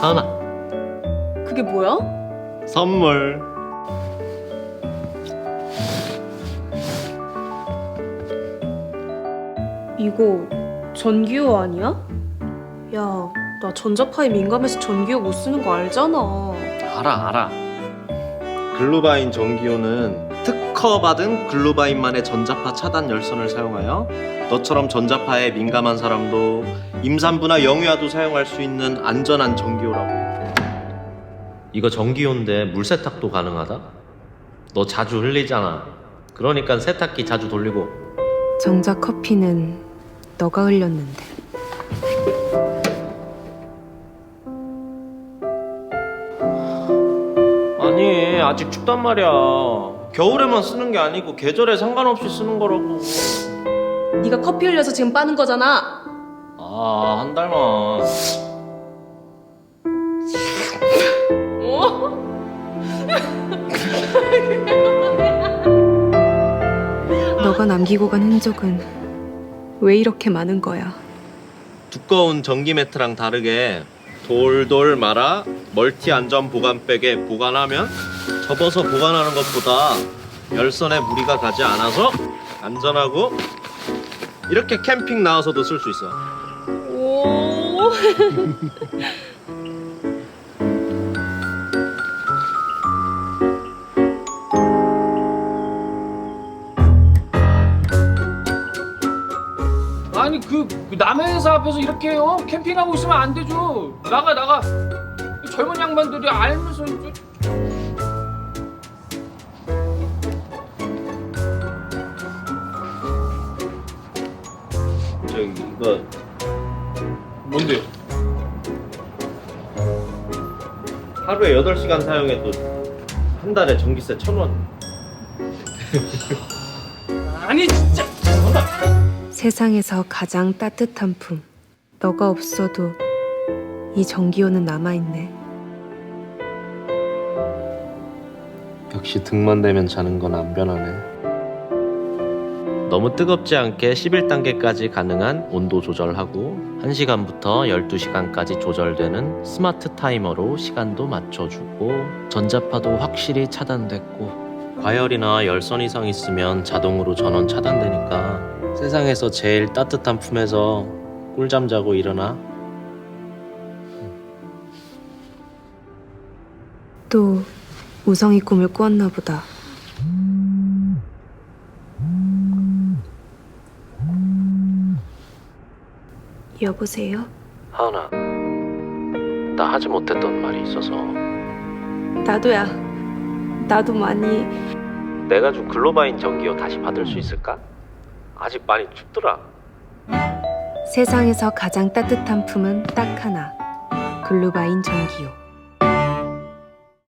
하은아 그게 뭐야? 선물 이거 전기요 아니야? 야, 나 전자파에 민감해서 전기요 못 쓰는 거 알잖아. 알아 알아 글루바인 전기요는 특허받은 글루바인만의 전자파 차단 열선을 사용하여 너처럼 전자파에 민감한 사람도 임산부나 영유아도 사용할 수 있는 안전한 전기요라고 이거 전기요인데 물 세탁도 가능하다? 너 자주 흘리잖아 그러니까 세탁기 자주 돌리고 정작 커피는 너가 흘렸는데. 아니 아직 춥단 말이야 겨울에만 쓰는 게 아니고 계절에 상관없이 쓰는 거라고 네가 커피 흘려서 지금 빠는 거잖아. 아 한 달만 어? 너가 남기고 간 흔적은 왜 이렇게 많은 거야? 두꺼운 전기 매트랑 다르게 돌돌 말아 멀티 안전 보관백에 보관하면 접어서 보관하는 것보다 열선에 무리가 가지 않아서 안전하고 이렇게 캠핑 나와서도 쓸 수 있어. 오. 아니 그 남의 회사 앞에서 이렇게 어? 캠핑하고 있으면 안 되죠. 나가 나가. 이 젊은 양반들이 알면서 이제 저기 이거 뭔데요? 하루에 8시간 사용해도 한 달에 전기세 1,000원. 아니 진짜. 세상에서 가장 따뜻한 품. 너가 없어도 이 전기요는 남아있네. 역시 등만 대면 자는 건 안 변하네. 너무 뜨겁지 않게 11단계까지 가능한 온도 조절하고 1시간부터 12시간까지 조절되는 스마트 타이머로 시간도 맞춰주고 전자파도 확실히 차단됐고 과열이나 열선 이상 있으면 자동으로 전원 차단되니까 세상에서 제일 따뜻한 품에서 꿀잠 자고 일어나 또 우성이 꿈을 꾸었나 보다. 여보세요? 하은아 나 하지 못했던 말이 있어서 나도야. 나도 많이 내가 준 글로바인 전기요 다시 받을 수 있을까? 아직 많이 춥더라. 세상에서 가장 따뜻한 품은 딱 하나. 글루바인 전기요.